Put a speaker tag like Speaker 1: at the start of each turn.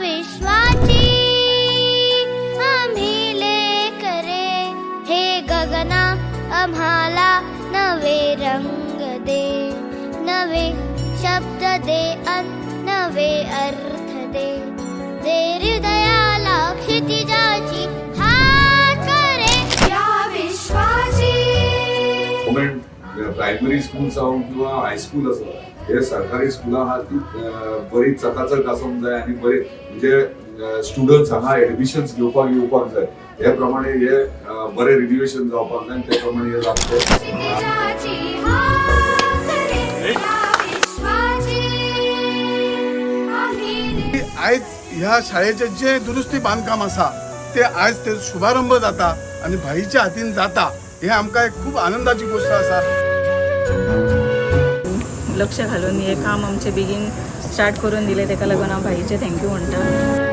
Speaker 1: विश्वाची आम्ही लेकरे हे गगना आम्हाला नवे रंग दे. नवे शब्द दे अन नवे अर्थ दे. दे हृदयाला क्षितिजाची हात करे या विश्वाची.
Speaker 2: प्रायमरी स्कूल जावं किंवा हायस्कूल असो हे सरकारी स्कुलां आहा ती बरी चकाचक आसूंक जाय आनी बरी म्हणजे स्टुडंट्स हांगा एडमिशन्स घेवपाक येवपाक जाय. हे प्रमाणे हे बरे रिन्युएशन जावपाक जाय आनी ते प्रमाणे हे जातले
Speaker 3: आयज ह्या शाळेचे जे दुरुस्ती बांदकाम आसा ते आयज ते शुभारंभ जाता आणि भाईच्या हातीन जाता हे आमकां एक खूप आनंदाची गोष्ट आसा
Speaker 4: लक्ष घालून हे काम आमचे बेगीन स्टार्ट करून दिले. ताका लागून हांव भाईचे थँक्यू म्हणटा